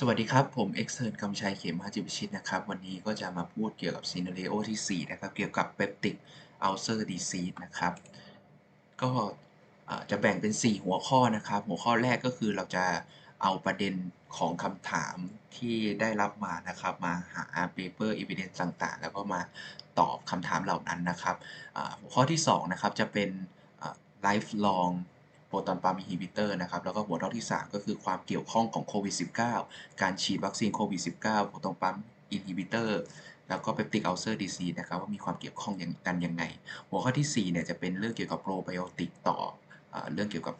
สวัสดีครับ ผมเอ็กเซิร์นกำชัยเขมหจิบชิตนะครับ วันนี้ก็จะมาพูดเกี่ยวกับซีนารีโอที่ 4 นะครับ เกี่ยวกับเปปติกอัลเซอร์ดีซีนะครับ ก็จะแบ่งเป็น 4 หัวข้อนะครับ หัวข้อแรกก็คือเราจะเอาประเด็นของคำถามที่ได้รับมานะครับ มาหา paper evidence ต่างๆ แล้วก็มาตอบคำถามเหล่านั้นนะครับ หัวข้อที่ 2 นะครับ จะเป็น lifelong โปรตอนปาล์มอินฮิบิเตอร์นะครับ แล้วก็หัวข้อที่ 3 ก็คือความเกี่ยวข้องของโควิด -19 การฉีดวัคซีนโควิด -19 โปรตอนปาล์มอินฮิบิเตอร์แล้วก็เปปติกอัลเซอร์ดีซีนะครับว่ามีความเกี่ยวข้องกันยังไง หัวข้อที่4เนี่ยจะเป็นเรื่องเกี่ยวกับโปรไบโอติกต่อเรื่องเกี่ยวกับ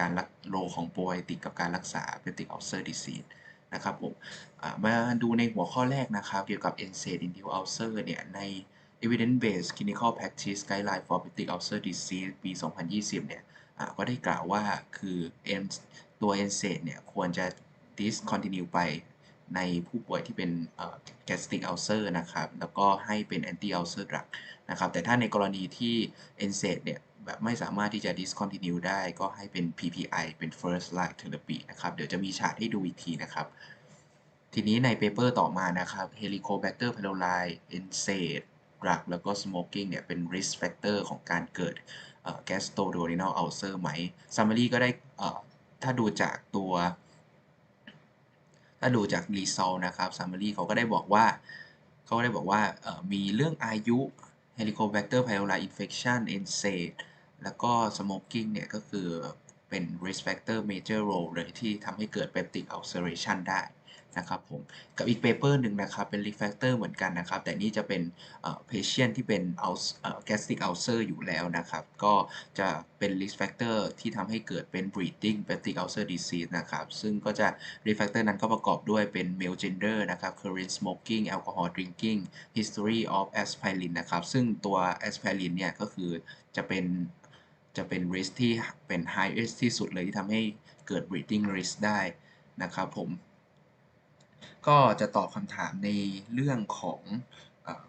การรักโรของโปรไบโอติกกับการรักษาเปปติกอัลเซอร์ดีซีนะครับผมมาดูในหัวข้อแรกนะครับเกี่ยวกับ NSAID induced ulcer เนี่ยใน evidence based clinical practice guideline for peptic ulcer disease ปี 2020 เนี่ย ก็ได้กล่าวว่าคือ M ตัว NSAID เนี่ยควรจะ discontinue ไปในผู้ป่วยที่เป็น gastric ulcer นะครับ แล้วก็ให้เป็น anti ulcer drug นะครับ แต่ถ้าในกรณีที่ NSAID เนี่ยแบบไม่สามารถที่จะ discontinue ได้ก็ให้เป็น PPI เป็น first line therapy นะครับ เดี๋ยวจะมีฉากให้ดูอีกทีนะครับ ทีนี้ในเปเปอร์ต่อมานะครับ Helicobacter pylori NSAID drug แล้วก็ smoking เนี่ยเป็น risk factor ของการเกิด gastroduodenal ulcer ไหม summary ก็ได้ถ้าดูจากตัว ถ้าดูจาก result นะครับ summary เขาก็ได้บอกว่าเขาก็ได้บอกว่ามีเรื่องอายุ Helicobacter pylori infection NSAID แล้วก็ smoking เนี่ยก็คือเป็น risk factor major role เลยที่ทำให้เกิด peptic ulceration ได้ นะครับผมกับอีกเปเปอร์หนึ่งนะครับเป็น risk factor เหมือนกันนะครับ แต่นี่จะเป็น patient ที่เป็น gastric ulcer อยู่แล้วนะครับ ก็จะเป็น risk factor ที่ทำให้เกิดเป็น breeding peptic ulcer disease นะครับ ซึ่งก็จะ risk factor นั้นก็ประกอบด้วยเป็น male gender นะครับ current smoking alcohol drinking history of aspirin นะครับ ซึ่งตัว aspirin เนี่ยก็คือจะเป็นจะเป็น risk ที่เป็น high risk ที่สุดเลยที่ทำให้เกิด breeding risk ได้นะครับผม ก็จะตอบคำถามในเรื่องของ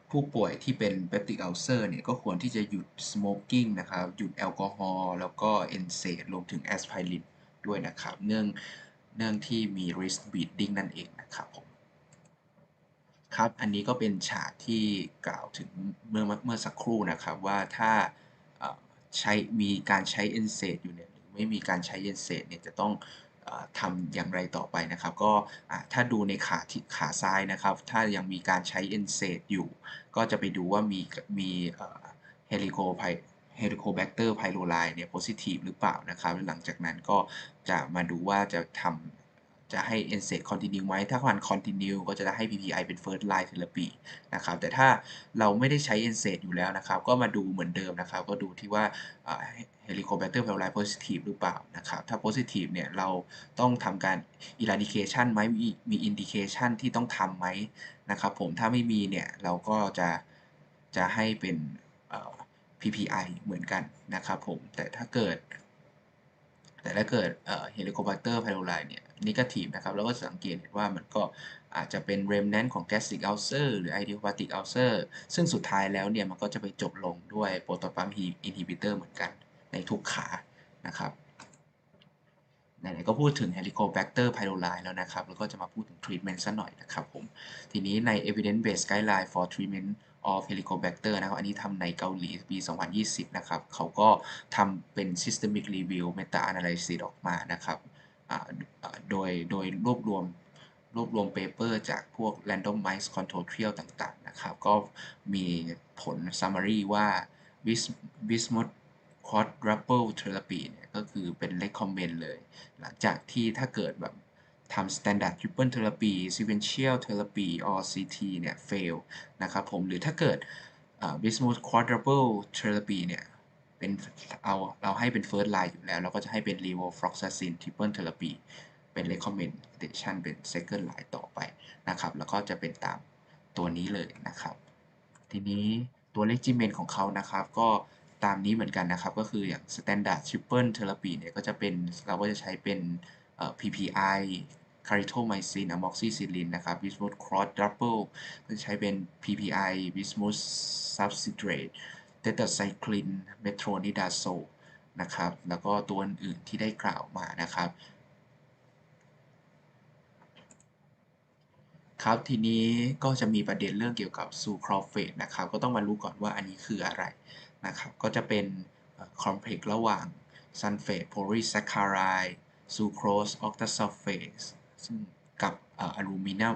ผู้ป่วยที่เป็น peptic ulcer เนี่ยก็ควรที่จะหยุด smoking นะครับ หยุดแอลกอฮอล์แล้วก็ NSAID รวมถึง aspirin ด้วยนะครับ เนื่องเนื่องที่มี risk bleeding นั่นเองนะครับผมครับ อันนี้ก็เป็นฉากที่กล่าวถึงเมื่อเมื่อสักครู่นะครับว่าถ้าใช้มีการใช้ NSAID อยู่เนี่ยหรือไม่มีการใช้ NSAID เนี่ยจะต้อง ทำอย่างไรต่อไปนะครับ ก็ถ้าดูในขาที่ขาซ้ายนะครับ ถ้ายังมีการใช้ NSAID อยู่ ก็จะไปดูว่ามีมีเฮลิโคไพเฮลิโคแบคเตอร์ไพโรไลเนี่ยโพซิทีฟหรือเปล่านะครับหลังจากนั้นก็จะมาดูว่าจะทำ จะให้ NSAID continue ไหมถ้ามัน continue ก็จะได้ให้ PPI เป็น first line therapy นะครับแต่ถ้าเราไม่ได้ใช้ NSAID อยู่แล้วนะครับ ก็มาดูเหมือนเดิมนะครับ ก็ดูที่ว่า Helicobacter pylori positive หรือเปล่านะครับ ถ้า positive เนี่ย เราต้องทำการ eradication ไหมมีมี indication ที่ต้องทำไหมนะครับผมถ้าไม่มีเนี่ย เราก็จะจะให้เป็น PPI เหมือนกันนะครับผมแต่ถ้าเกิด แต่ถ้าเกิดเฮลิโคแบคเตอร์ไพโรไลน์เนี่ยนิเกทีฟนะครับเราก็สังเกตเห็นว่ามันก็อาจจะเป็นเรมแนนของแกสติกอัลเซอร์หรือไอเดียบาติกอัลเซอร์ซึ่งสุดท้ายแล้วเนี่ยมันก็จะไปจบลงด้วยโปรตอนปั๊มอินฮิบิเตอร์เหมือนกันในทุกขานะครับไหนๆก็พูดถึงเฮ Helicobacter ลูไลน์แล้วนะครับ แล้วก็จะมาพูดถึง treatment ซะหน่อยนะครับผม ทีนี้ใน evidence based guideline for treatment of Helicobacter นะครับ อันนี้ทำในเกาหลีปี 2020 นะครับ เขาก็ทำเป็น systemic review meta analysis ออกมานะครับ โดย โดยรวบรวม รวบรวมเปเปอร์จากพวก randomized control trial ต่าง ๆ นะครับ ก็มีผล summary ว่า bismuth quadruple therapy เนี่ย ก็คือเป็น recommend เลย หลังจากที่ถ้าเกิดแบบ ทำ standard triple therapy sequential therapy or CT เนี่ย fail นะครับผม หรือถ้าเกิด bismuth quadruple therapy เนี่ยเป็นเอาเราให้เป็น first line อยู่แล้ว เราก็จะให้เป็น levofloxacin triple therapy เป็น recommendation เป็น second line ต่อไปนะครับ แล้วก็จะเป็นตามตัวนี้เลยนะครับ ทีนี้ตัว regimen ของเขานะครับ ก็ตามนี้เหมือนกันนะครับ ก็คืออย่าง standard triple therapy เนี่ยก็จะเป็นเราก็จะใช้เป็น PPI caritomycin amoxicillin นะครับ bismuth quadruple ก็ใช้เป็น PPI bismuth substrate tetracycline metronidazole นะครับ แล้วก็ตัวอื่นที่ได้กล่าวมานะครับ ครับทีนี้ก็จะมีประเด็นเรื่องเกี่ยวกับซูครอเฟตนะครับ ก็ต้องมารู้ก่อนว่าอันนี้คืออะไรนะครับ ก็จะเป็นคอมเพล็กซ์ระหว่างซัลเฟตโพลีแซคคารด์ซูโครสออกตาซัลเฟต ซึ่งกับอะลูมิเนียม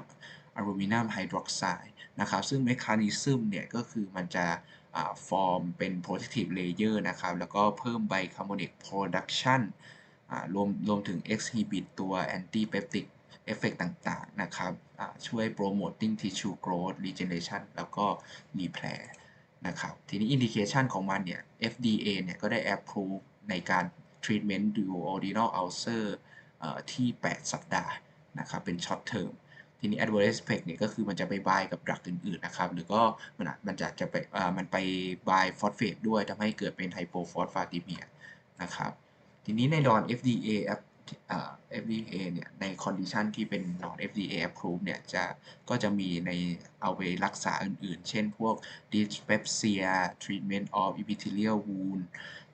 อะลูมิเนียมไฮดรอกไซด์นะครับ ซึ่งเมคานิซึมเนี่ยก็คือมันจะฟอร์มเป็น protective layer นะครับ แล้วก็เพิ่มไบคาร์บอนิก production รวมรวมถึง exhibit ตัว anti peptic เอฟเฟกต่างๆ นะครับ ช่วย promoting tissue growth regeneration แล้วก็ repair นะครับ ทีนี้ indication ของมันเนี่ย FDA เนี่ยก็ได้ approve ในการ treatment duodenal ulcer ที่ 8 สัปดาห์ นะครับเป็น short term ทีนี้ adverse effect เนี่ยก็คือมันจะไปบายกับดรักอื่นๆนะครับหรือก็มันมันจะจะไปมันไปบายฟอสเฟตด้วยทำให้เกิดเป็นไฮโปฟอสฟาติเมียนะครับทีนี้ใน non FDA FDA เนี่ยใน condition ที่เป็น non FDA approved เนี่ยจะก็จะมีในเอาไปรักษาอื่นๆ เช่นพวก dyspepsia treatment of epithelial wound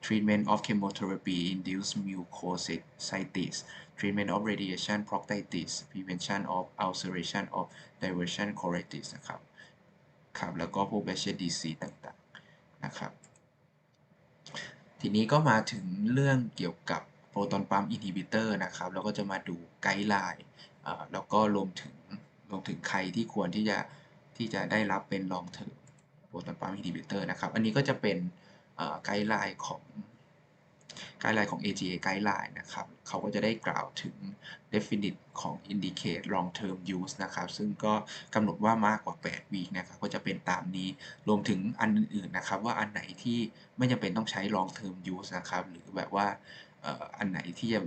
treatment of chemotherapy induced mucositis treatment of radiation proctitis prevention of ulceration of diversion colitis นะครับ ครับ แล้วก็พวก Behçet disease ต่างๆ นะครับ ทีนี้ก็มาถึงเรื่องเกี่ยวกับโปรตอนปั๊มอินฮิบิเตอร์นะครับ แล้วก็จะมาดูไกด์ไลน์แล้วก็รวมถึงรวมถึงใครที่ควรที่จะที่จะได้รับเป็นลองเทอมโปรตอนปั๊มอินฮิบิเตอร์นะครับ อันนี้ก็จะเป็นไกด์ไลน์ของ ไกด์ไลน์ของ AGA ไกด์ไลน์นะครับ เขาก็จะได้กล่าวถึง definite ของ indicate long term use นะครับ ซึ่งก็กำหนดว่ามากกว่า 8 วีคนะครับ ก็จะเป็นตามนี้ รวมถึงอันอื่นๆนะครับ ว่าอันไหนที่ไม่จำเป็นต้องใช้ long term use นะครับ หรือแบบว่าอันไหนที่จะ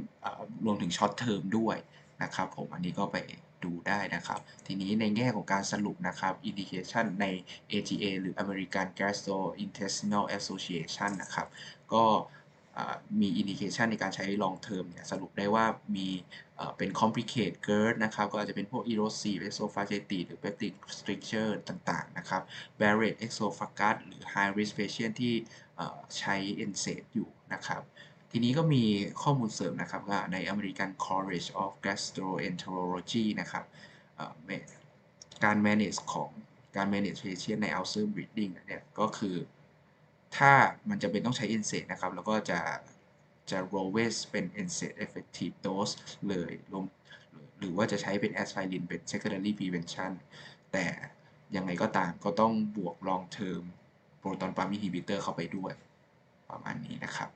รวมถึง short term ด้วยนะครับผมอันนี้ก็ไปดูได้นะครับ ทีนี้ในแง่ของการสรุปนะครับ indication ใน AGA หรือ American Gastrointestinal Association นะครับ ก็ มีอินดิเคชันในการใช้ long term เนี่ยสรุปได้ว่ามีเป็น complicate GERD นะครับก็อาจจะเป็นพวก erosive esophagitis หรือ peptic stricture ต่างๆนะครับ Barrett esophagus หรือ high risk patient ที่ใช้ NSAID อยู่นะครับทีนี้ก็มีข้อมูลเสริมนะครับว่าใน American College of Gastroenterology นะครับการ manage ของการ manage patient ใน ulcer bleeding เนี่ยก็คือ ถ้ามันจะเป็นต้องใช้ NSAID นะครับ แล้วก็จะจะ lowest เป็น NSAID effective dose เลยรวมหรือว่าจะใช้เป็น aspirin เป็น secondary prevention แต่ยังไงก็ตามก็ต้องบวก long term proton pump inhibitor เข้าไปด้วย ประมาณนี้นะครับ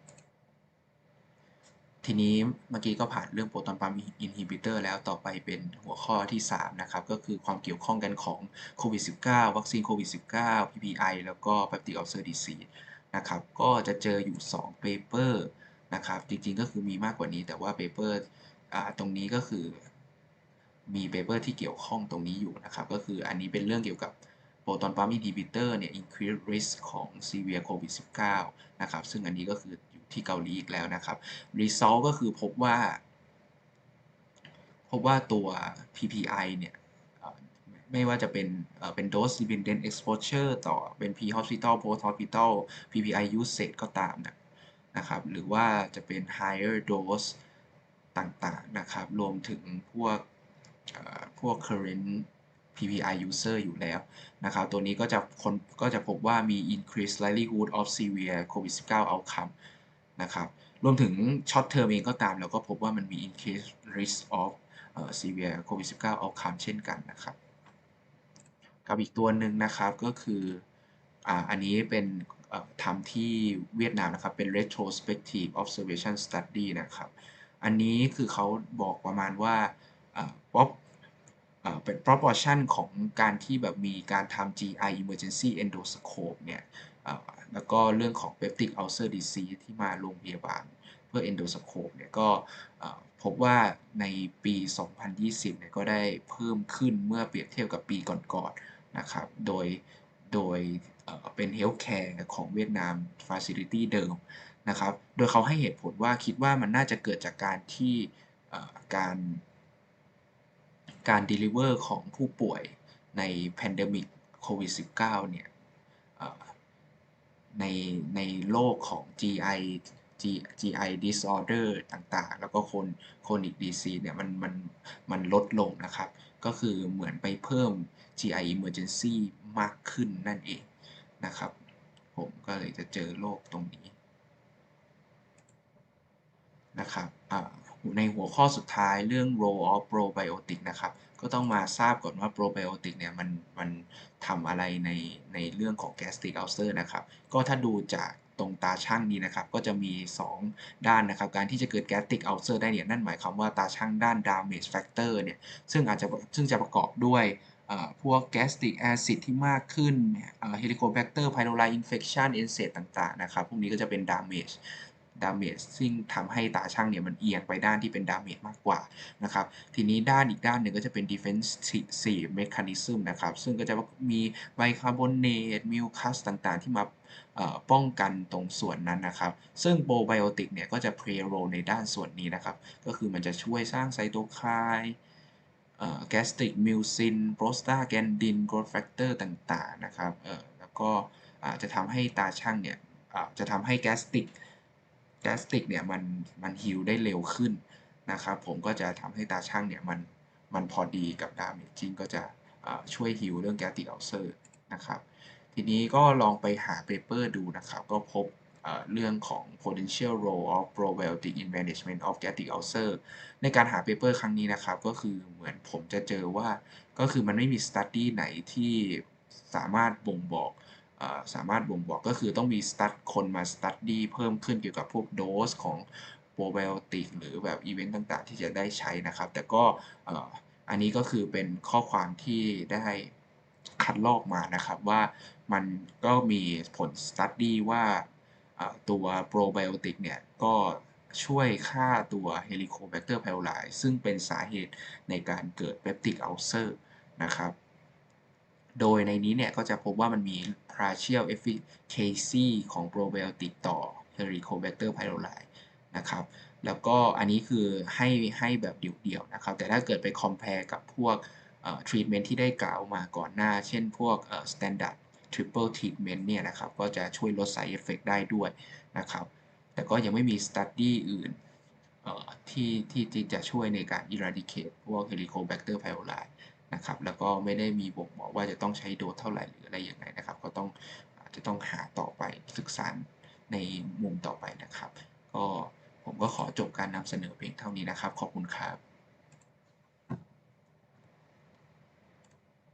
ทีนี้เมื่อกี้ก็ผ่านเรื่องโปรตอนปั๊มอินฮิบิเตอร์แล้วต่อไปเป็นหัวข้อที่ 3 นะครับ ก็คือความเกี่ยวข้องกันของโควิด -19 วัคซีนโควิด -19 PPI แล้วก็ Peptic ulcer disease นะครับ ก็จะเจออยู่2 paper นะครับ จริงๆก็คือมีมากกว่านี้แต่ว่า paper ตรงนี้ก็คือมี paper ที่เกี่ยวข้องตรงนี้อยู่นะครับ ก็คืออันนี้เป็นเรื่องเกี่ยวกับโปรตอนปั๊มอินฮิบิเตอร์เนี่ย increase risk ของ severe covid 19นะครับ ซึ่งอันนี้ก็คืออยู่ที่เกาหลีอีกแล้วนะครับ result ก็คือพบว่า พบว่าตัว PPI เนี่ย ไม่ว่าจะเป็นเป็น dose dependent exposure ต่อเป็น pre hospital post hospital PPI usage ก็ตามนะนะครับ หรือว่าจะเป็น higher dose ต่างๆนะครับ รวมถึงพวกพวก current PPI user อยู่แล้วนะครับ ตัวนี้ก็จะคนก็จะพบว่ามี increased likelihood of severe COVID-19 outcome นะครับ รวมถึง short term เองก็ตามแล้วก็พบว่ามันมี increased risk of severe COVID-19 outcome เช่นกันนะครับ กับอีกตัวหนึ่งนะครับก็คืออ่าอันนี้เป็นทำที่เวียดนามนะครับเป็น retrospective observation study นะครับ อันนี้คือเขาบอกประมาณว่าป๊อปเป็น proportion ของการที่แบบมีการทำ GI emergency endoscope เนี่ยแล้วก็เรื่องของ peptic ulcer disease ที่มาโรงพยาบาลเพื่อ endoscope เนี่ยก็พบว่าในปี 2020 เนี่ยก็ได้เพิ่มขึ้นเมื่อเปรียบเทียบกับปีก่อนๆ นะครับ โดย โดยเป็น healthcare ของเวียดนาม facility เดิมนะครับ โดยเขาให้เหตุผลว่าคิดว่ามันน่าจะเกิดจากการที่การ การ deliver ของผู้ป่วยใน pandemic covid 19 เนี่ยในในโลกของ GI GI disorder ต่างๆ แล้วก็คน chronic disease เนี่ยมันมันมันลดลงนะครับ ก็คือเหมือนไปเพิ่ม GI emergency มากขึ้นนั่นเองนะครับ ผมก็เลยจะเจอโรคตรงนี้นะครับในหัวข้อสุดท้ายเรื่อง role of probiotic นะครับ ก็ต้องมาทราบก่อนว่า probiotic เนี่ยมันมันทำอะไรในในเรื่องของ gastric ulcer นะครับ ก็ถ้าดูจาก ตรงตาช่างนี้นะครับ ก็จะมี 2 ด้านนะครับ การที่จะเกิดแกสติกอัลเซอร์ได้เนี่ย นั่นหมายความว่าตาช่างด้าน damage factor เนี่ย ซึ่งอาจจะซึ่งจะประกอบด้วยพวกแกสติกแอซิดที่มากขึ้นเฮลิโคแบคเตอร์ไพโรไลอินเฟคชันเอนเซตต่าง ๆ นะครับ พวกนี้ก็จะเป็นดาเมจ damage damage ซึ่งทำให้ตาช่างเนี่ยมันเอียงไปด้านที่เป็น damage มากกว่านะครับทีนี้ด้านอีกด้านหนึ่งก็จะเป็น defensive mechanism นะครับซึ่งก็จะมีไบคาร์บอเนตมิวคัสต่างๆ ที่มาป้องกันตรงส่วนนั้นนะครับ ซึ่งโปรไบโอติกเนี่ยก็จะ play role ในด้านส่วนนี้นะครับ ก็คือมันจะช่วยสร้างไซโตไคน์แกสติกมิวซินโปรสตาแกนดินโกรทแฟกเตอร์ต่างๆนะครับแล้วก็จะทำให้ตาช่างเนี่ยจะทำให้แกสติก แกสติกเนี่ยมันมันฮิลได้เร็วขึ้นนะครับผมก็จะทำให้ตาช่างเนี่ยมันมันพอดีกับดามเมจิงก็จะช่วยฮิลเรื่องแกสติกอัลเซอร์นะครับทีนี้ก็ลองไปหาเปเปอร์ดูนะครับก็พบเรื่องของ potential role of probiotic in management of gastric ulcer ในการหาเปเปอร์ครั้งนี้นะครับ ก็คือเหมือนผมจะเจอว่า ก็คือมันไม่มี study ไหนที่สามารถบ่งบอก สามารถบ่งบอกก็คือต้องมีสตัดคนมาสตัดดี้เพิ่มขึ้นเกี่ยวกับพวกโดสของโปรไบโอติกหรือแบบอีเวนต์ต่างๆ ที่จะได้ใช้นะครับ แต่ก็อันนี้ก็คือเป็นข้อความที่ได้คัดลอกมานะครับว่ามันก็มีผลสตัดดี้ว่าตัวโปรไบโอติกเนี่ยก็ช่วยฆ่าตัว Helicobacter pylori ซึ่งเป็นสาเหตุในการเกิด peptic ulcer นะครับ โดยในนี้เนี่ยก็จะพบว่ามันมี partial efficacy ของ probiotic ต่อ Helicobacter pylori นะครับ แล้วก็อันนี้คือให้ให้แบบเดี่ยวๆนะครับ แต่ถ้าเกิดไป compare กับพวก treatment ที่ได้กล่าวมาก่อนหน้า เช่นพวก standard triple treatment เนี่ยนะครับ ก็จะช่วยลด side effect ได้ด้วยนะครับ แต่ก็ยังไม่มี study อื่นที่ที่จะช่วยในการ eradicate พวก Helicobacter pylori นะครับ แล้วก็ไม่ได้มีบ่งบอกว่าจะต้องใช้โดสเท่าไหร่หรืออะไรอย่างไรนะครับ ก็ต้องอาจจะต้องหาต่อไปศึกษาในมุมต่อไปนะครับ ก็ผมก็ขอจบการนำเสนอเพียงเท่านี้นะครับ ขอบคุณครับ